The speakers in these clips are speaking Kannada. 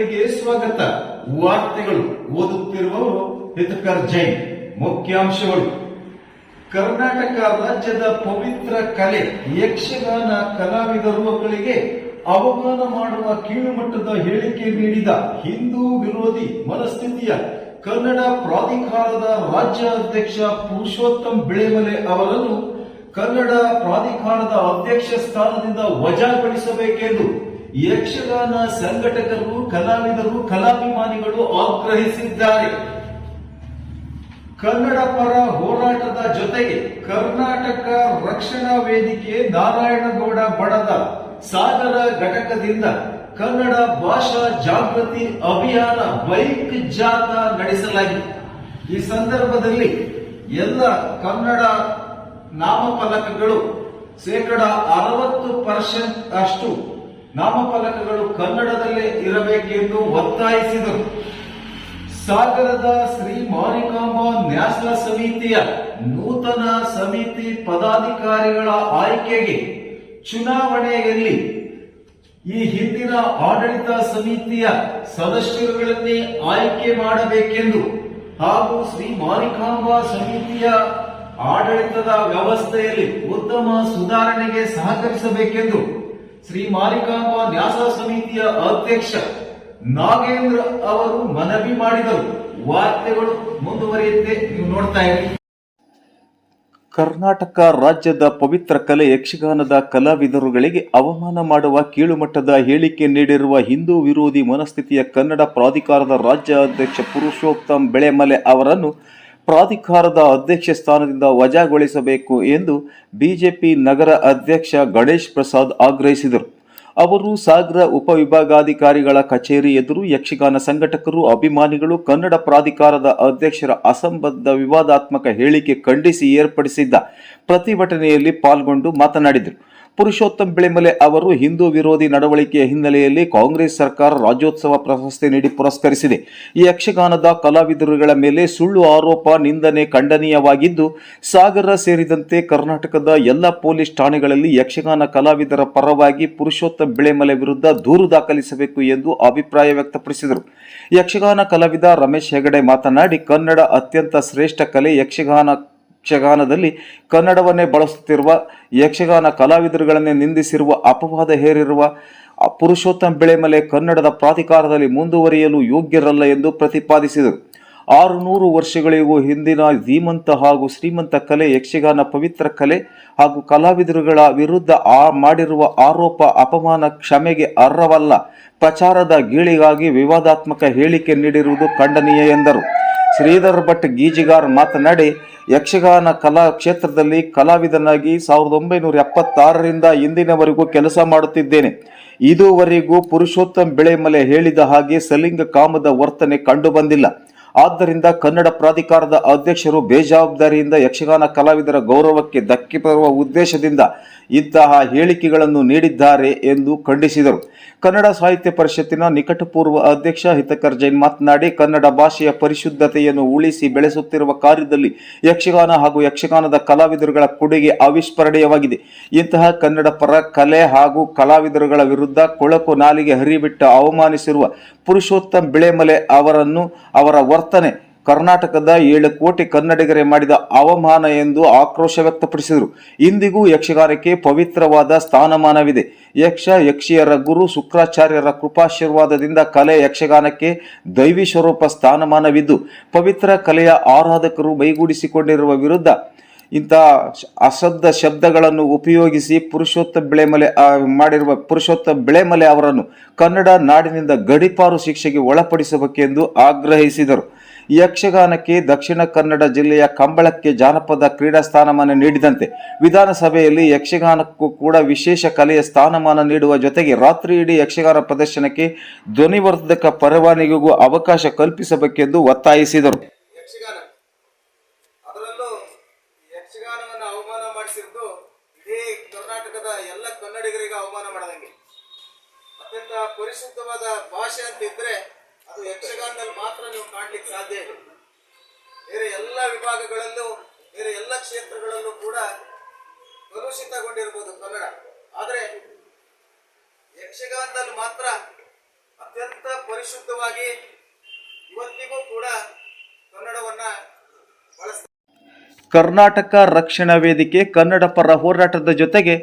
ವಾರ್ತೆಗಳಿಗೆ ಸ್ವಾಗತ. ವಾರ್ತೆಗಳು ಓದುತ್ತಿರುವವರು ಹಿತಕರ್ ಜೈನ್, ಮುಖ್ಯಾಂಶಗಳು. ಕರ್ನಾಟಕ ರಾಜ್ಯದ ಪವಿತ್ರ ಕಲೆ, ಯಕ್ಷಗಾನ ಕಲಾವಿದರುಗಳಿಗೆ ಅವಮಾನ ಮಾಡುವ ಕೀಳುಮಟ್ಟದ ಹೇಳಿಕೆ ನೀಡಿದ ಹಿಂದೂ ವಿರೋಧಿ ಮನಸ್ಥಿತಿಯ ಕನ್ನಡ ಪ್ರಾಧಿಕಾರದ ರಾಜ್ಯ ಅಧ್ಯಕ್ಷ ಪುರುಷೋತ್ತಮ್ ಬಿಳೆಮಲೆ ಅವರನ್ನು ಕನ್ನಡ ಪ್ರಾಧಿಕಾರದ ಅಧ್ಯಕ್ಷ ಸ್ಥಾನದಿಂದ ವಜಾಗೊಳಿಸಬೇಕೆಂದು ಯಕ್ಷಗಾನ ಸಂಘಟಕರು, ಕಲಾವಿದರು, ಕಲಾಭಿಮಾನಿಗಳು ಆಗ್ರಹಿಸಿದ್ದಾರೆ. ಕನ್ನಡ ಪರ ಹೋರಾಟದ ಜೊತೆಗೆ ಕರ್ನಾಟಕ ರಕ್ಷಣಾ ವೇದಿಕೆ ನಾರಾಯಣಗೌಡ ಬಡದ ಸಾಗರ ಘಟಕದಿಂದ ಕನ್ನಡ ಭಾಷಾ ಜಾಗೃತಿ ಅಭಿಯಾನ ಬೈಕ್ ಜಾಥಾ ನಡೆಸಲಾಗಿದೆ. ಈ ಸಂದರ್ಭದಲ್ಲಿ ಎಲ್ಲ ಕನ್ನಡ ನಾಮಫಲಕಗಳು ಶೇಕಡ ಅರವತ್ತು ಪರ್ಸೆಂಟ್ ಅಷ್ಟು ನಾಮಫಲಕಗಳು ಕನ್ನಡದಲ್ಲೇ ಇರಬೇಕೆಂದು ಒತ್ತಾಯಿಸಿದರು. ಸಾಗರದ ಶ್ರೀ ಮಾರಿಕಾಂಬಾ ನ್ಯಾಸ ಸಮಿತಿಯ ನೂತನ ಸಮಿತಿ ಪದಾಧಿಕಾರಿಗಳ ಆಯ್ಕೆಗೆ ಚುನಾವಣೆಯಲ್ಲಿ ಈ ಹಿಂದಿನ ಆಡಳಿತ ಸಮಿತಿಯ ಸದಸ್ಯರುಗಳನ್ನೇ ಆಯ್ಕೆ ಮಾಡಬೇಕೆಂದು ಹಾಗೂ ಶ್ರೀ ಮಾರಿಕಾಂಬಾ ಸಮಿತಿಯ ಆಡಳಿತದ ವ್ಯವಸ್ಥೆಯಲ್ಲಿ ಉತ್ತಮ ಸುಧಾರಣೆಗೆ ಸಹಕರಿಸಬೇಕೆಂದು ಶ್ರೀ ಮಾರಿಕಾಂಬ ನ್ಯಾಸ ಸಮಿತಿಯ ಅಧ್ಯಕ್ಷ ನಾಗೇಂದ್ರ ಅವರು ಮನವಿ ಮಾಡಿದರು. ವಾರ್ತೆಗಳು ಮುಂದುವರಿಯುತ್ತೆ, ನೀವು ನೋಡ್ತಾ ಇರಿ. ಕರ್ನಾಟಕ ರಾಜ್ಯದ ಪವಿತ್ರ ಕಲೆ ಯಕ್ಷಗಾನದ ಕಲಾವಿದರುಗಳಿಗೆ ಅವಮಾನ ಮಾಡುವ ಕೀಳುಮಟ್ಟದ ಹೇಳಿಕೆ ನೀಡಿರುವ ಹಿಂದೂ ವಿರೋಧಿ ಮನಸ್ಥಿತಿಯ ಕನ್ನಡ ಪ್ರಾಧಿಕಾರದ ರಾಜ್ಯ ಅಧ್ಯಕ್ಷ ಪುರುಷೋತ್ತಮ್ ಬೆಳೆಮಲೆ ಅವರನ್ನು ಪ್ರಾಧಿಕಾರದ ಅಧ್ಯಕ್ಷ ಸ್ಥಾನದಿಂದ ವಜಾಗೊಳಿಸಬೇಕು ಎಂದು ಬಿಜೆಪಿ ನಗರ ಅಧ್ಯಕ್ಷ ಗಣೇಶ್ ಪ್ರಸಾದ್ ಆಗ್ರಹಿಸಿದರು. ಅವರು ಸಾಗರ ಉಪವಿಭಾಗಾಧಿಕಾರಿಗಳ ಕಚೇರಿ ಎದುರು ಯಕ್ಷಗಾನ ಸಂಘಟಕರು, ಅಭಿಮಾನಿಗಳು, ಕನ್ನಡ ಪ್ರಾಧಿಕಾರದ ಅಧ್ಯಕ್ಷರ ಅಸಂಬದ್ಧ ವಿವಾದಾತ್ಮಕ ಹೇಳಿಕೆ ಖಂಡಿಸಿ ಏರ್ಪಡಿಸಿದ್ದ ಪ್ರತಿಭಟನೆಯಲ್ಲಿ ಪಾಲ್ಗೊಂಡು ಮಾತನಾಡಿದರು. ಪುರುಷೋತ್ತಮ್ ಬೆಳೆಮಲೆ ಅವರು ಹಿಂದೂ ವಿರೋಧಿ ನಡವಳಿಕೆಯ ಹಿನ್ನೆಲೆಯಲ್ಲಿ ಕಾಂಗ್ರೆಸ್ ಸರ್ಕಾರ ರಾಜ್ಯೋತ್ಸವ ಪ್ರಶಸ್ತಿ ನೀಡಿ ಪುರಸ್ಕರಿಸಿದೆ. ಈ ಯಕ್ಷಗಾನದ ಕಲಾವಿದರುಗಳ ಮೇಲೆ ಸುಳ್ಳು ಆರೋಪ, ನಿಂದನೆ ಖಂಡನೀಯವಾಗಿದ್ದು, ಸಾಗರ ಸೇರಿದಂತೆ ಕರ್ನಾಟಕದ ಎಲ್ಲ ಪೊಲೀಸ್ ಠಾಣೆಗಳಲ್ಲಿ ಯಕ್ಷಗಾನ ಕಲಾವಿದರ ಪರವಾಗಿ ಪುರುಷೋತ್ತಮ್ ಬೆಳೆಮಲೆ ವಿರುದ್ಧ ದೂರು ದಾಖಲಿಸಬೇಕು ಎಂದು ಅಭಿಪ್ರಾಯ ವ್ಯಕ್ತಪಡಿಸಿದರು. ಯಕ್ಷಗಾನ ಕಲಾವಿದ ರಮೇಶ್ ಹೆಗಡೆ ಮಾತನಾಡಿ, ಕನ್ನಡ ಅತ್ಯಂತ ಶ್ರೇಷ್ಠ ಕಲೆ ಯಕ್ಷಗಾನ ಯಕ್ಷಗಾನದಲ್ಲಿ ಕನ್ನಡವನ್ನೇ ಬಳಸುತ್ತಿರುವ ಯಕ್ಷಗಾನ ಕಲಾವಿದರುಗಳನ್ನೇ ನಿಂದಿಸಿರುವ, ಅಪವಾದ ಹೇರಿರುವ ಪುರುಷೋತ್ತಮ್ ಬೆಳೆಮಲೆ ಕನ್ನಡದ ಪ್ರಾಧಿಕಾರದಲ್ಲಿ ಮುಂದುವರಿಯಲು ಯೋಗ್ಯರಲ್ಲ ಎಂದು ಪ್ರತಿಪಾದಿಸಿದರು. ಆರು ನೂರು ವರ್ಷಗಳಿಗೂ ಹಿಂದಿನ ಧೀಮಂತ ಹಾಗೂ ಶ್ರೀಮಂತ ಕಲೆ, ಯಕ್ಷಗಾನ ಪವಿತ್ರ ಕಲೆ ಹಾಗೂ ಕಲಾವಿದರುಗಳ ವಿರುದ್ಧ ಆ ಮಾಡಿರುವ ಆರೋಪ, ಅಪಮಾನ ಕ್ಷಮೆಗೆ ಅರ್ಹವಲ್ಲ. ಪ್ರಚಾರದ ಗೀಳಿಗಾಗಿ ವಿವಾದಾತ್ಮಕ ಹೇಳಿಕೆ ನೀಡಿರುವುದು ಖಂಡನೀಯ ಎಂದರು. ಶ್ರೀಧರ್ ಭಟ್ ಗೀಜಿಗಾರ್ ಮಾತನಾಡಿ, ಯಕ್ಷಗಾನ ಕಲಾ ಕ್ಷೇತ್ರದಲ್ಲಿ ಕಲಾವಿದನಾಗಿ ಸಾವಿರದ ಒಂಬೈನೂರ ಎಪ್ಪತ್ತಾರರಿಂದ ಇಂದಿನವರೆಗೂ ಕೆಲಸ ಮಾಡುತ್ತಿದ್ದೇನೆ. ಇದುವರೆಗೂ ಪುರುಷೋತ್ತಮ್ ಬೆಳೆಮಲೆ ಹೇಳಿದ ಹಾಗೆ ಸಲಿಂಗ ಕಾಮದ ವರ್ತನೆ ಕಂಡುಬಂದಿಲ್ಲ. ಆದ್ದರಿಂದ ಕನ್ನಡ ಪ್ರಾಧಿಕಾರದ ಅಧ್ಯಕ್ಷರು ಬೇಜವಾಬ್ದಾರಿಯಿಂದ ಯಕ್ಷಗಾನ ಕಲಾವಿದರ ಗೌರವಕ್ಕೆ ಧಕ್ಕೆ ಬರುವ ಉದ್ದೇಶದಿಂದ ಇಂತಹ ಹೇಳಿಕೆಗಳನ್ನು ನೀಡಿದ್ದಾರೆ ಎಂದು ಖಂಡಿಸಿದರು. ಕನ್ನಡ ಸಾಹಿತ್ಯ ಪರಿಷತ್ತಿನ ನಿಕಟಪೂರ್ವ ಅಧ್ಯಕ್ಷ ಹಿತಕರ್ ಜೈನ್ ಮಾತನಾಡಿ, ಕನ್ನಡ ಭಾಷೆಯ ಪರಿಶುದ್ಧತೆಯನ್ನು ಉಳಿಸಿ ಬೆಳೆಸುತ್ತಿರುವ ಕಾರ್ಯದಲ್ಲಿ ಯಕ್ಷಗಾನ ಹಾಗೂ ಯಕ್ಷಗಾನದ ಕಲಾವಿದರುಗಳ ಕೊಡುಗೆ ಅವಿಸ್ಮರಣೀಯವಾಗಿದೆ. ಇಂತಹ ಕನ್ನಡ ಪರ ಕಲೆ ಹಾಗೂ ಕಲಾವಿದರುಗಳ ವಿರುದ್ಧ ಕೊಳಕು ನಾಲಿಗೆ ಹರಿಬಿಟ್ಟು ಅವಮಾನಿಸಿರುವ ಪುರುಷೋತ್ತಮ್ ಬಿಳೆಮಲೆ ಅವರನ್ನು ಅವರ ವರ್ತನೆ. ಕರ್ನಾಟಕದ ಏಳು ಕೋಟಿ ಕನ್ನಡಿಗರೇ ಮಾಡಿದ ಅವಮಾನ ಎಂದು ಆಕ್ರೋಶ ವ್ಯಕ್ತಪಡಿಸಿದರು. ಇಂದಿಗೂ ಯಕ್ಷಗಾನಕ್ಕೆ ಪವಿತ್ರವಾದ ಸ್ಥಾನಮಾನವಿದೆ. ಯಕ್ಷ, ಯಕ್ಷಿಯರ ಗುರು ಶುಕ್ರಾಚಾರ್ಯರ ಕೃಪಾಶೀರ್ವಾದದಿಂದ ಕಲೆ ಯಕ್ಷಗಾನಕ್ಕೆ ದೈವಿ ಸ್ವರೂಪ ಸ್ಥಾನಮಾನವಿದ್ದು, ಪವಿತ್ರ ಕಲೆಯ ಆರಾಧಕರು ಮೈಗೂಡಿಸಿಕೊಂಡಿರುವ ವಿರುದ್ಧ ಇಂತಹ ಅಶಬ್ದ ಶಬ್ದಗಳನ್ನು ಉಪಯೋಗಿಸಿ ಪುರುಷೋತ್ತ ಬೆಳೆಮಲೆ ಮಾಡಿರುವ ಪುರುಷೋತ್ತ ಬೆಳೆಮಲೆ ಅವರನ್ನು ಕನ್ನಡ ನಾಡಿನಿಂದ ಗಡಿಪಾರು ಶಿಕ್ಷೆಗೆ ಒಳಪಡಿಸಬೇಕೆಂದು ಆಗ್ರಹಿಸಿದರು. ಯಕ್ಷಗಾನಕ್ಕೆ ದಕ್ಷಿಣ ಕನ್ನಡ ಜಿಲ್ಲೆಯ ಕಂಬಳಕ್ಕೆ ಜಾನಪದ ಕ್ರೀಡಾ ಸ್ಥಾನಮಾನ ನೀಡಿದಂತೆ ವಿಧಾನಸಭೆಯಲ್ಲಿ ಯಕ್ಷಗಾನಕ್ಕೂ ಕೂಡ ವಿಶೇಷ ಕಲೆಯ ಸ್ಥಾನಮಾನ ನೀಡುವ ಜೊತೆಗೆ ರಾತ್ರಿ ಇಡೀ ಯಕ್ಷಗಾನ ಪ್ರದರ್ಶನಕ್ಕೆ ಧ್ವನಿವರ್ಧಕ ಪರವಾನಗಿಗೂ ಅವಕಾಶ ಕಲ್ಪಿಸಬೇಕೆಂದು ಒತ್ತಾಯಿಸಿದರು. ಅವಮಾನ ಮಾಡಿಸಿದ್ದು ಇಡೀ ಕರ್ನಾಟಕದ ಎಲ್ಲ ಕನ್ನಡಿಗರಿಗೆ ಅವಮಾನ ಮಾಡದಂಗೆ. ಅತ್ಯಂತ ಪರಿಶುದ್ಧವಾದ ಭಾಷೆ ಅಂತ ಇದ್ರೆ ಅದು ಯಕ್ಷಗಾನದಲ್ಲಿ ಮಾತ್ರ ನೀವು ಕಾಣ್ಲಿಕ್ಕೆ ಸಾಧ್ಯ ಇದೆ ಬೇರೆ ಎಲ್ಲ ವಿಭಾಗಗಳಲ್ಲೂ, ಬೇರೆ ಎಲ್ಲ ಕ್ಷೇತ್ರಗಳಲ್ಲೂ ಕೂಡ ಕಲುಷಿತಗೊಂಡಿರ್ಬೋದು ಕನ್ನಡ. ಆದರೆ ಯಕ್ಷಗಾನದಲ್ಲಿ ಮಾತ್ರ ಅತ್ಯಂತ ಪರಿಶುದ್ಧವಾಗಿ ಇವತ್ತಿಗೂ ಕೂಡ ಕನ್ನಡವನ್ನ ಬಳಸ್ತಾ ಕರ್ನಾಟಕ ರಕ್ಷಣಾ ವೇದಿಕೆ ಕನ್ನಡ ಪರ ಹೋರಾಟದ ಜೊತೆಗೆ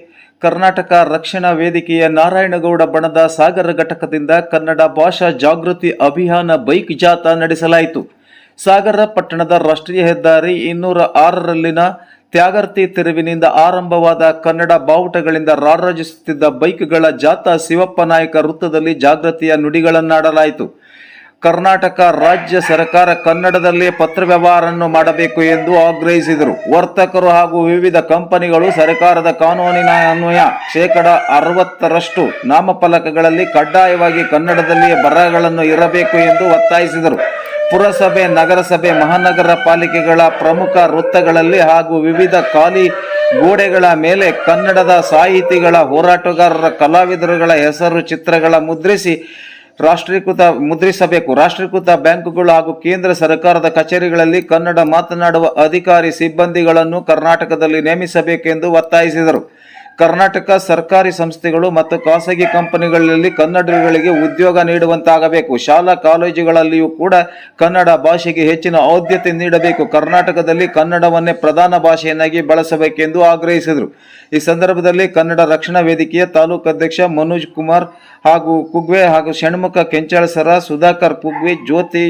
ಕರ್ನಾಟಕ ರಕ್ಷಣಾ ವೇದಿಕೆಯ ನಾರಾಯಣಗೌಡ ಬಣದ ಸಾಗರ ಘಟಕದಿಂದ ಕನ್ನಡ ಭಾಷಾ ಜಾಗೃತಿ ಅಭಿಯಾನ ಬೈಕ್ ಜಾಥಾ ನಡೆಸಲಾಯಿತು. ಸಾಗರ ಪಟ್ಟಣದ ರಾಷ್ಟ್ರೀಯ ಹೆದ್ದಾರಿ ಇನ್ನೂರ ಆರರಲ್ಲಿನ ತ್ಯಾಗರ್ತಿ ತೆರವಿನಿಂದ ಆರಂಭವಾದ ಕನ್ನಡ ಬಾವುಟಗಳಿಂದ ರಾರಾಜಿಸುತ್ತಿದ್ದ ಬೈಕ್ಗಳ ಜಾಥಾ ಶಿವಪ್ಪ ನಾಯಕ ವೃತ್ತದಲ್ಲಿ ಜಾಗೃತಿಯ ನುಡಿಗಳನ್ನಾಡಲಾಯಿತು. ಕರ್ನಾಟಕ ರಾಜ್ಯ ಸರ್ಕಾರ ಕನ್ನಡದಲ್ಲೇ ಪತ್ರ ವ್ಯವಹಾರವನ್ನು ಮಾಡಬೇಕು ಎಂದು ಆಗ್ರಹಿಸಿದರು. ವರ್ತಕರು ಹಾಗೂ ವಿವಿಧ ಕಂಪನಿಗಳು ಸರ್ಕಾರದ ಕಾನೂನಿನ ಅನ್ವಯ ಶೇಕಡ ಅರವತ್ತರಷ್ಟು ನಾಮಫಲಕಗಳಲ್ಲಿ ಕಡ್ಡಾಯವಾಗಿ ಕನ್ನಡದಲ್ಲಿಯೇ ಬರಹಗಳನ್ನು ಇರಬೇಕು ಎಂದು ಒತ್ತಾಯಿಸಿದರು. ಪುರಸಭೆ, ನಗರಸಭೆ, ಮಹಾನಗರ ಪಾಲಿಕೆಗಳ ಪ್ರಮುಖ ವೃತ್ತಗಳಲ್ಲಿ ಹಾಗೂ ವಿವಿಧ ಖಾಲಿ ಗೋಡೆಗಳ ಮೇಲೆ ಕನ್ನಡದ ಸಾಹಿತಿಗಳ ಹೋರಾಟಗಾರರ ಕಲಾವಿದರುಗಳ ಹೆಸರು ಚಿತ್ರಗಳ ಮುದ್ರಿಸಿ ರಾಷ್ಟ್ರೀಕೃತ ಮುದ್ರಿಸಬೇಕು ರಾಷ್ಟ್ರೀಕೃತ ಬ್ಯಾಂಕುಗಳು ಹಾಗೂ ಕೇಂದ್ರ ಸರ್ಕಾರದ ಕಚೇರಿಗಳಲ್ಲಿ ಕನ್ನಡ ಮಾತನಾಡುವ ಅಧಿಕಾರಿ ಸಿಬ್ಬಂದಿಗಳನ್ನು ಕರ್ನಾಟಕದಲ್ಲಿ ನೇಮಿಸಬೇಕೆಂದು ಒತ್ತಾಯಿಸಿದರು. ಕರ್ನಾಟಕ ಸರ್ಕಾರಿ ಸಂಸ್ಥೆಗಳು ಮತ್ತು ಖಾಸಗಿ ಕಂಪನಿಗಳಲ್ಲಿ ಕನ್ನಡಿಗರಿಗೆ ಉದ್ಯೋಗ ನೀಡುವಂತಾಗಬೇಕು. ಶಾಲಾ ಕಾಲೇಜುಗಳಲ್ಲಿಯೂ ಕೂಡ ಕನ್ನಡ ಭಾಷೆಗೆ ಹೆಚ್ಚಿನ ಆದ್ಯತೆ ನೀಡಬೇಕು. ಕರ್ನಾಟಕದಲ್ಲಿ ಕನ್ನಡವನ್ನೇ ಪ್ರಧಾನ ಭಾಷೆಯನ್ನಾಗಿ ಬಳಸಬೇಕೆಂದು ಆಗ್ರಹಿಸಿದರು. ಈ ಸಂದರ್ಭದಲ್ಲಿ ಕನ್ನಡ ರಕ್ಷಣಾ ವೇದಿಕೆಯ ತಾಲೂಕು ಅಧ್ಯಕ್ಷ ಮನೋಜ್ ಕುಮಾರ್ ಹಾಗೂ ಕುಗ್ವೆ ಹಾಗೂ ಷಣ್ಮುಖ ಕೆಂಚಾಳಸರ ಸುಧಾಕರ್ ಕುಗ್ವೆ, ಜ್ಯೋತಿ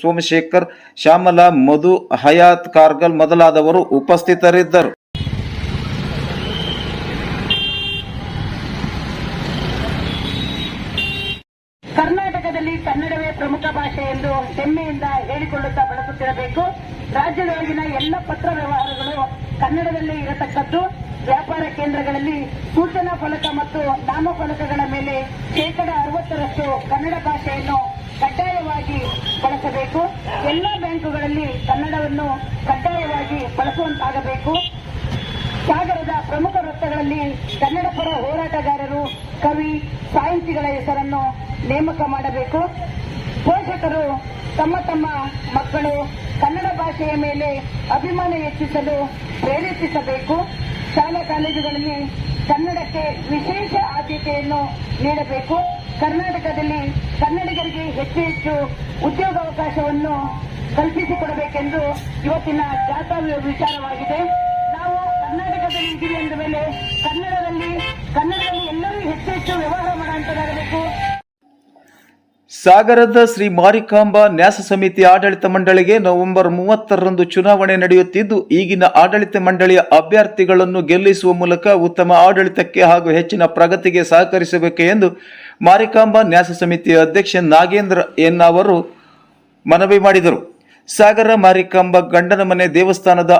ಸೋಮಶೇಖರ್, ಶ್ಯಾಮಲ, ಮಧು, ಹಯಾತ್ ಕಾರ್ಗಲ್ ಮೊದಲಾದವರು ಉಪಸ್ಥಿತರಿದ್ದರು. ಕರ್ನಾಟಕದಲ್ಲಿ ಕನ್ನಡವೇ ಪ್ರಮುಖ ಭಾಷೆ ಎಂದು ಹೆಮ್ಮೆಯಿಂದ ಹೇಳಿಕೊಳ್ಳುತ್ತಾ ಬಳಸುತ್ತಿರಬೇಕು. ರಾಜ್ಯದೊಳಗಿನ ಎಲ್ಲ ಪತ್ರ ವ್ಯವಹಾರಗಳು ಕನ್ನಡದಲ್ಲಿ ಇರತಕ್ಕದ್ದು. ವ್ಯಾಪಾರ ಕೇಂದ್ರಗಳಲ್ಲಿ ಸೂಚನಾ ಫಲಕ ಮತ್ತು ನಾಮಫಲಕಗಳ ಮೇಲೆ ಶೇಕಡ ಅರವತ್ತರಷ್ಟು ಕನ್ನಡ ಭಾಷೆಯನ್ನು ಕಡ್ಡಾಯವಾಗಿ ಬಳಸಬೇಕು. ಎಲ್ಲ ಬ್ಯಾಂಕುಗಳಲ್ಲಿ ಕನ್ನಡವನ್ನು ಕಡ್ಡಾಯವಾಗಿ ಬಳಸುವಂತಾಗಬೇಕು. ಸಾಗರದ ಪ್ರಮುಖ ವೃತ್ತಗಳಲ್ಲಿ ಕನ್ನಡ ಪರ ಹೋರಾಟಗಾರರು, ಕವಿ, ಸಾಹಿತಿಗಳ ಹೆಸರನ್ನು ನೇಮಕ ಮಾಡಬೇಕು. ಪೋಷಕರು ತಮ್ಮ ತಮ್ಮ ಮಕ್ಕಳು ಕನ್ನಡ ಭಾಷೆಯ ಮೇಲೆ ಅಭಿಮಾನ ಹೆಚ್ಚಿಸಲು ಪ್ರೇರೇಪಿಸಬೇಕು. ಶಾಲಾ ಕಾಲೇಜುಗಳಲ್ಲಿ ಕನ್ನಡಕ್ಕೆ ವಿಶೇಷ ಆದ್ಯತೆಯನ್ನು ನೀಡಬೇಕು. ಕರ್ನಾಟಕದಲ್ಲಿ ಕನ್ನಡಿಗರಿಗೆ ಹೆಚ್ಚು ಹೆಚ್ಚು ಉದ್ಯೋಗಾವಕಾಶವನ್ನು ಕಲ್ಪಿಸಿಕೊಡಬೇಕೆಂದು ಇವತ್ತಿನ ಜಾಥಾ ವಿಚಾರವಾಗಿದೆ. ನಾವು ಕರ್ನಾಟಕದಲ್ಲಿ ಇದ್ದೀವಿ ಎಂದ ಮೇಲೆ ಕನ್ನಡದಲ್ಲಿ ಕನ್ನಡದಲ್ಲಿ ಎಲ್ಲರೂ ಹೆಚ್ಚು ಹೆಚ್ಚು ವ್ಯವಹಾರ ಮಾಡುವಂತದ್ದಾಗಬೇಕು ಸಾಗರದ ಶ್ರೀ ಮಾರಿಕಾಂಬಾ ನ್ಯಾಸ ಸಮಿತಿ ಆಡಳಿತ ಮಂಡಳಿಗೆ ನವೆಂಬರ್ ಮೂವತ್ತರಂದು ಚುನಾವಣೆ ನಡೆಯುತ್ತಿದ್ದು, ಈಗಿನ ಆಡಳಿತ ಮಂಡಳಿಯ ಅಭ್ಯರ್ಥಿಗಳನ್ನು ಗೆಲ್ಲಿಸುವ ಮೂಲಕ ಉತ್ತಮ ಆಡಳಿತಕ್ಕೆ ಹಾಗೂ ಹೆಚ್ಚಿನ ಪ್ರಗತಿಗೆ ಸಹಕರಿಸಬೇಕು ಎಂದು ಮಾರಿಕಾಂಬಾ ನ್ಯಾಸ ಸಮಿತಿಯ ಅಧ್ಯಕ್ಷ ನಾಗೇಂದ್ರ ಎನ್ ಅವರು ಮನವಿ ಮಾಡಿದರು. ಸಾಗರ ಮಾರಿಕಂಬ ಗಂಡನ ಮನೆ ದೇವಸ್ಥಾನದ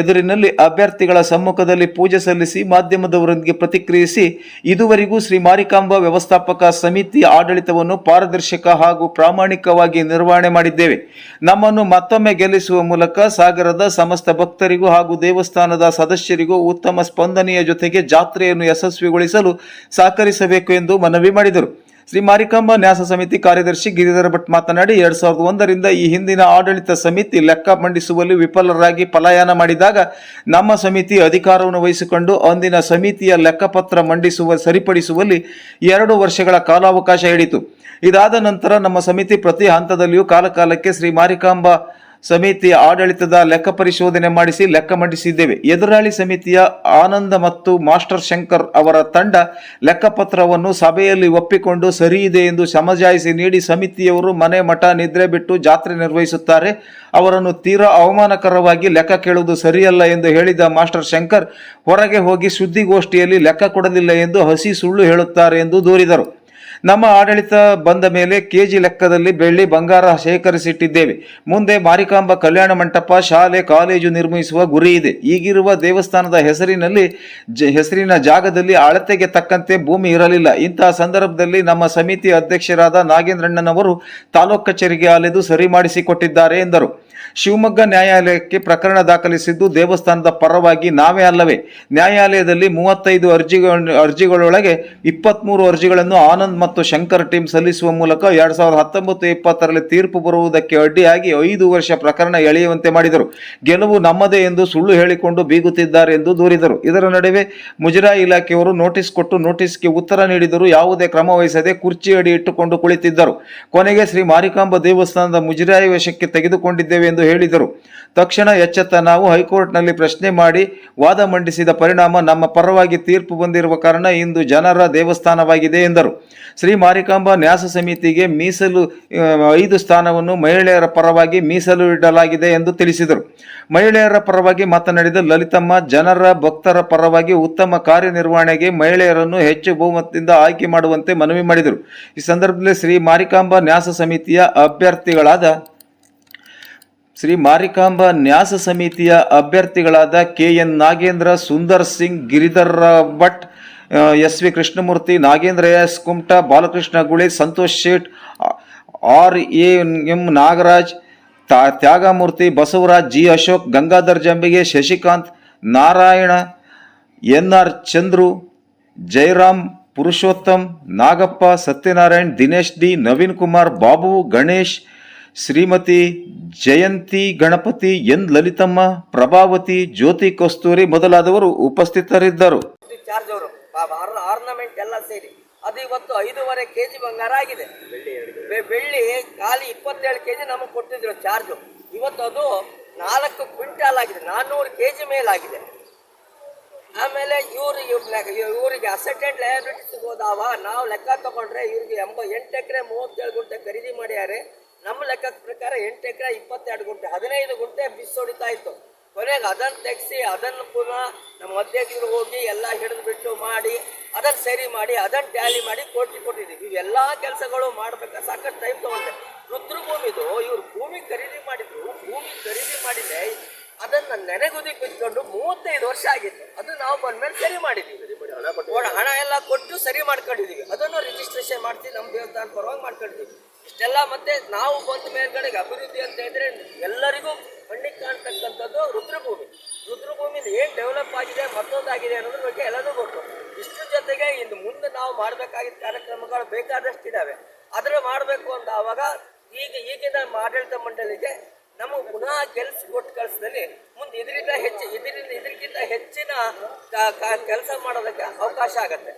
ಎದುರಿನಲ್ಲಿ ಅಭ್ಯರ್ಥಿಗಳ ಸಮ್ಮುಖದಲ್ಲಿ ಪೂಜೆ ಸಲ್ಲಿಸಿ ಮಾಧ್ಯಮದವರೊಂದಿಗೆ ಪ್ರತಿಕ್ರಿಯಿಸಿ, ಇದುವರೆಗೂ ಶ್ರೀ ಮಾರಿಕಾಂಬ ವ್ಯವಸ್ಥಾಪಕ ಸಮಿತಿ ಆಡಳಿತವನ್ನು ಪಾರದರ್ಶಕ ಹಾಗೂ ಪ್ರಾಮಾಣಿಕವಾಗಿ ನಿರ್ವಹಣೆ ಮಾಡಿದ್ದೇವೆ. ನಮ್ಮನ್ನು ಮತ್ತೊಮ್ಮೆ ಗೆಲ್ಲಿಸುವ ಮೂಲಕ ಸಾಗರದ ಸಮಸ್ತ ಭಕ್ತರಿಗೂ ಹಾಗೂ ದೇವಸ್ಥಾನದ ಸದಸ್ಯರಿಗೂ ಉತ್ತಮ ಸ್ಪಂದನೆಯ ಜೊತೆಗೆ ಜಾತ್ರೆಯನ್ನು ಯಶಸ್ವಿಗೊಳಿಸಲು ಸಹಕರಿಸಬೇಕು ಎಂದು ಮನವಿ ಮಾಡಿದರು. ಶ್ರೀ ಮಾರಿಕಾಂಬ ನ್ಯಾಸ ಸಮಿತಿ ಕಾರ್ಯದರ್ಶಿ ಗಿರಿಧರ ಭಟ್ ಮಾತನಾಡಿ, ಎರಡ್ ಸಾವಿರದ ಒಂದರಿಂದ ಈ ಹಿಂದಿನ ಆಡಳಿತ ಸಮಿತಿ ಲೆಕ್ಕ ಮಂಡಿಸುವಲ್ಲಿ ವಿಫಲರಾಗಿ ಪಲಾಯನ ಮಾಡಿದಾಗ ನಮ್ಮ ಸಮಿತಿ ಅಧಿಕಾರವನ್ನು ವಹಿಸಿಕೊಂಡು ಅಂದಿನ ಸಮಿತಿಯ ಲೆಕ್ಕಪತ್ರ ಮಂಡಿಸುವ, ಸರಿಪಡಿಸುವಲ್ಲಿ ಎರಡು ವರ್ಷಗಳ ಕಾಲಾವಕಾಶ ಹಿಡಿತು ಇದಾದ ನಂತರ ನಮ್ಮ ಸಮಿತಿ ಪ್ರತಿ ಹಂತದಲ್ಲಿಯೂ ಕಾಲಕಾಲಕ್ಕೆ ಶ್ರೀ ಮಾರಿಕಾಂಬ ಸಮಿತಿಯ ಆಡಳಿತದ ಲೆಕ್ಕ ಪರಿಶೋಧನೆ ಮಾಡಿಸಿ ಲೆಕ್ಕ ಮಂಡಿಸಿದ್ದೇವೆ. ಎದುರಾಳಿ ಸಮಿತಿಯ ಆನಂದ ಮತ್ತು ಮಾಸ್ಟರ್ ಶಂಕರ್ ಅವರ ತಂಡ ಲೆಕ್ಕಪತ್ರವನ್ನು ಸಭೆಯಲ್ಲಿ ಒಪ್ಪಿಕೊಂಡು ಸರಿಯಿದೆ ಎಂದು ಸಮಜಾಯಿಸಿ ನೀಡಿ ಸಮಿತಿಯವರು ಮನೆ ಮಠ ನಿದ್ರೆ ಬಿಟ್ಟು ಜಾತ್ರೆ ನಿರ್ವಹಿಸುತ್ತಾರೆ. ಅವರನ್ನು ತೀರಾ ಅವಮಾನಕರವಾಗಿ ಲೆಕ್ಕ ಕೇಳುವುದು ಸರಿಯಲ್ಲ ಎಂದು ಹೇಳಿದ ಮಾಸ್ಟರ್ ಶಂಕರ್, ಹೊರಗೆ ಹೋಗಿ ಸುದ್ದಿಗೋಷ್ಠಿಯಲ್ಲಿ ಲೆಕ್ಕ ಕೊಡಲಿಲ್ಲ ಎಂದು ಹಸಿ ಸುಳ್ಳು ಹೇಳುತ್ತಾರೆ ಎಂದು ದೂರಿದರು. ನಮ್ಮ ಆಡಳಿತ ಬಂದ ಮೇಲೆ ಕೆಜಿ ಲೆಕ್ಕದಲ್ಲಿ ಬೆಳ್ಳಿ ಬಂಗಾರ ಶೇಖರಿಸಿಟ್ಟಿದ್ದೇವೆ. ಮುಂದೆ ಮಾರಿಕಾಂಬ ಕಲ್ಯಾಣ ಮಂಟಪ, ಶಾಲೆ, ಕಾಲೇಜು ನಿರ್ಮಿಸುವ ಗುರಿ ಇದೆ. ಈಗಿರುವ ದೇವಸ್ಥಾನದ ಹೆಸರಿನಲ್ಲಿ ಹೆಸರಿನ ಜಾಗದಲ್ಲಿ ಅಳತೆಗೆ ತಕ್ಕಂತೆ ಭೂಮಿ ಇರಲಿಲ್ಲ. ಇಂತಹ ಸಂದರ್ಭದಲ್ಲಿ ನಮ್ಮ ಸಮಿತಿ ಅಧ್ಯಕ್ಷರಾದ ನಾಗೇಂದ್ರಣ್ಣನವರು ತಾಲೂಕು ಕಚೇರಿಗೆ ಅಲೆದು ಸರಿ ಮಾಡಿಸಿಕೊಟ್ಟಿದ್ದಾರೆ ಎಂದರು. ಶಿವಮೊಗ್ಗ ನ್ಯಾಯಾಲಯಕ್ಕೆ ಪ್ರಕರಣ ದಾಖಲಿಸಿದ್ದು ದೇವಸ್ಥಾನದ ಪರವಾಗಿ ನಾವೇ ಅಲ್ಲವೇ. ನ್ಯಾಯಾಲಯದಲ್ಲಿ ಮೂವತ್ತೈದು ಅರ್ಜಿಗಳ, ಅರ್ಜಿಗಳೊಳಗೆ ಇಪ್ಪತ್ಮೂರು ಅರ್ಜಿಗಳನ್ನು ಆನಂದ್ ಮತ್ತು ಶಂಕರ್ ಟೀಮ್ ಸಲ್ಲಿಸುವ ಮೂಲಕ ಎರಡ್ ಸಾವಿರದ ಹತ್ತೊಂಬತ್ತು ಇಪ್ಪತ್ತರಲ್ಲಿ ತೀರ್ಪು ಬರುವುದಕ್ಕೆ ಅಡ್ಡಿಯಾಗಿ ಐದು ವರ್ಷ ಪ್ರಕರಣ ಎಳೆಯುವಂತೆ ಮಾಡಿದರು. ಗೆಲುವು ನಮ್ಮದೇ ಎಂದು ಸುಳ್ಳು ಹೇಳಿಕೊಂಡು ಬೀಗುತ್ತಿದ್ದಾರೆ ಎಂದು ದೂರಿದರು. ಇದರ ನಡುವೆ ಮುಜರಾಯಿ ಇಲಾಖೆಯವರು ನೋಟಿಸ್ ಕೊಟ್ಟು ನೋಟಿಸ್ಗೆ ಉತ್ತರ ನೀಡಿದರು ಯಾವುದೇ ಕ್ರಮ ವಹಿಸದೆ ಕುರ್ಚಿ ಅಡಿ ಇಟ್ಟುಕೊಂಡು ಕುಳಿತಿದ್ದರು. ಕೊನೆಗೆ ಶ್ರೀ ಮಾರಿಕಾಂಬ ದೇವಸ್ಥಾನದ ಮುಜರಾಯಿ ವಶಕ್ಕೆ ತೆಗೆದುಕೊಂಡಿದ್ದೇವೆ ಎಂದು ಹೇಳಿದರು. ತಕ್ಷಣ ಎಚ್ಚೆತ್ತ ನಾವು ಹೈಕೋರ್ಟ್ನಲ್ಲಿ ಪ್ರಶ್ನೆ ಮಾಡಿ ವಾದ ಮಂಡಿಸಿದ ಪರಿಣಾಮ ನಮ್ಮ ಪರವಾಗಿ ತೀರ್ಪು ಬಂದಿರುವ ಕಾರಣ ಇಂದು ಜನರ ದೇವಸ್ಥಾನವಾಗಿದೆ ಎಂದರು. ಶ್ರೀ ಮಾರಿಕಾಂಬಾ ನ್ಯಾಸ ಸಮಿತಿಗೆ ಮೀಸಲು ಐದು ಸ್ಥಾನವನ್ನು ಮಹಿಳೆಯರ ಪರವಾಗಿ ಮೀಸಲು ಇಡಲಾಗಿದೆ ಎಂದು ತಿಳಿಸಿದರು. ಮಹಿಳೆಯರ ಪರವಾಗಿ ಮಾತನಾಡಿದ ಲಲಿತಮ್ಮ, ಜನರ ಭಕ್ತರ ಪರವಾಗಿ ಉತ್ತಮ ಕಾರ್ಯನಿರ್ವಹಣೆಗೆ ಮಹಿಳೆಯರನ್ನು ಹೆಚ್ಚು ಬಹುಮತದಿಂದ ಆಯ್ಕೆ ಮಾಡುವಂತೆ ಮನವಿ ಮಾಡಿದರು. ಈ ಸಂದರ್ಭದಲ್ಲಿ ಶ್ರೀ ಮಾರಿಕಾಂಬಾ ನ್ಯಾಸ ಸಮಿತಿಯ ಅಭ್ಯರ್ಥಿಗಳಾದ ಶ್ರೀ ಮಾರಿಕಾಂಬ ನ್ಯಾಸ ಸಮಿತಿಯ ಅಭ್ಯರ್ಥಿಗಳಾದ K N Nagendra, Sundar Singh, Giridhar Bhat S V Krishnamurthy, Nagendra S Kumta, Balakrishna Guli, Santosh Shet, R A M Nagaraj, ತಾ- Tyagamurthy Basavaraj, G Ashok, Gangadhar Jambige Shashikant, Narayana, N R Chandru Jayaram Purushottam, Nagappa, Satyanarayan, Dinesh D, Naveen Kumar, Babu, Ganesh Shrimati Jayanti Ganapati N Lalithamma, Prabhavati Jyoti Kasturi ಮೊದಲಾದವರು ಉಪಸ್ಥಿತರಿದ್ದರು. ಆರ್ನಮೆಂಟ್ ಎಲ್ಲ ಸೇರಿ ಅದು ಇವತ್ತು ಐದೂವರೆ ಕೆ ಜಿ ಬಂಗಾರ ಆಗಿದೆ. ಬೆಳ್ಳಿ ಖಾಲಿ ಇಪ್ಪತ್ತೇಳು ಕೆ ಜಿ ನಮಗೆ ಕೊಟ್ಟಿದ್ರು ಚಾರ್ಜು ಇವತ್ತು ಅದು ನಾಲ್ಕು ಕ್ವಿಂಟಾಲ್ ಆಗಿದೆ. ನಾನ್ನೂರು ಕೆ ಜಿ ಮೇಲಾಗಿದೆ. ಆಮೇಲೆ ಇವ್ರಿಗೆ ಇವರಿಗೆ ಅಸೆಟೆಂಟ್ ಲಯಬಿಲಿಟಿ ಹೋದಾವ ನಾವು ಲೆಕ್ಕ ತಗೊಂಡ್ರೆ ಇವ್ರಿಗೆ ಎಂಬ ಎಂಟು ಎಕರೆ ಮೂವತ್ತೇಳು ಗುಂಟೆ ಖರೀದಿ ಮಾಡ್ಯಾರೆ. ನಮ್ಮ ಲೆಕ್ಕದ ಪ್ರಕಾರ ಎಂಟು ಎಕರೆ ಇಪ್ಪತ್ತೆರಡು ಗುಂಟೆ ಹದಿನೈದು ಗುಂಟೆ ಬಿಸ್ ಹೊಡಿತಾ ಇತ್ತು. ಕೊನೆಗೆ ಅದನ್ನು ತೆಗೆಸಿ ಅದನ್ನು ಪುನಃ ನಮ್ಮ ಅಧ್ಯಕ್ಷರು ಹೋಗಿ ಎಲ್ಲ ಹಿಡಿದು ಬಿಟ್ಟು ಮಾಡಿ ಅದನ್ನು ಸರಿ ಮಾಡಿ ಅದನ್ನು ಟ್ಯಾಲಿ ಮಾಡಿ ಕೋಟಿ ಕೊಟ್ಟಿದ್ದೀವಿ. ಇವೆಲ್ಲ ಕೆಲಸಗಳು ಮಾಡ್ಬೇಕಾದ್ರೆ ಸಾಕಷ್ಟು ಟೈಮ್ ತೊಗೊಂಡೆ ರುದ್ರಭೂಮಿದು ಇವರು ಭೂಮಿ ಖರೀದಿ ಮಾಡಿದ್ರು. ಭೂಮಿ ಖರೀದಿ ಮಾಡಿದೆ ಅದನ್ನು ನೆನೆಗುದಿ ಕುತ್ಕೊಂಡು ಮೂವತ್ತೈದು ವರ್ಷ ಆಗಿತ್ತು. ಅದು ನಾವು ಬಂದ್ಮೇಲೆ ಸರಿ ಮಾಡಿದ್ದೀವಿ. ಹಣ ಎಲ್ಲ ಕೊಟ್ಟು ಸರಿ ಮಾಡ್ಕೊಂಡಿದೀವಿ ಅದನ್ನು ರಿಜಿಸ್ಟ್ರೇಷನ್ ಮಾಡ್ತೀವಿ ನಮ್ಮ ದೇವಸ್ಥಾನ ಪರವಾಗಿ ಮಾಡ್ಕೊಂಡಿದೀವಿ ಇಷ್ಟೆಲ್ಲ ಮತ್ತೆ ನಾವು ಬಂದ ಮೇಲ್ಗಡೆಗೆ ಅಭಿವೃದ್ಧಿ ಅಂತ ಹೇಳಿದ್ರೆ ಎಲ್ಲರಿಗೂ ಕಣ್ಣಿಗೆ ಕಾಣ್ತಕ್ಕಂಥದ್ದು ರುದ್ರಭೂಮಿ. ರುದ್ರಭೂಮಿ ಏನು ಡೆವಲಪ್ ಆಗಿದೆ, ಮತ್ತೊಂದಾಗಿದೆ ಅನ್ನೋದ್ರ ಬಗ್ಗೆ ಎಲ್ಲರೂ ಗೊತ್ತು. ಇಷ್ಟು ಜೊತೆಗೆ ಇನ್ನು ಮುಂದೆ ನಾವು ಮಾಡಬೇಕಾಗಿದ್ದ ಕಾರ್ಯಕ್ರಮಗಳು ಬೇಕಾದಷ್ಟಿದಾವೆ. ಅದರ ಮಾಡಬೇಕು ಅಂತ ಆವಾಗ ಈಗ ಈಗಿನ ಆಡಳಿತ ಮಂಡಳಿಗೆ ನಮಗೆ ಪುನಃ ಕೆಲಸ ಕೊಟ್ಟು ಕಳಿಸಿದಲ್ಲಿ ಮುಂದೆ ಇದರಿಂದ ಹೆಚ್ಚು, ಇದರಿಂದ ಇದಕ್ಕಿಂತ ಹೆಚ್ಚಿನ ಕೆಲಸ ಮಾಡೋದಕ್ಕೆ ಅವಕಾಶ ಆಗತ್ತೆ.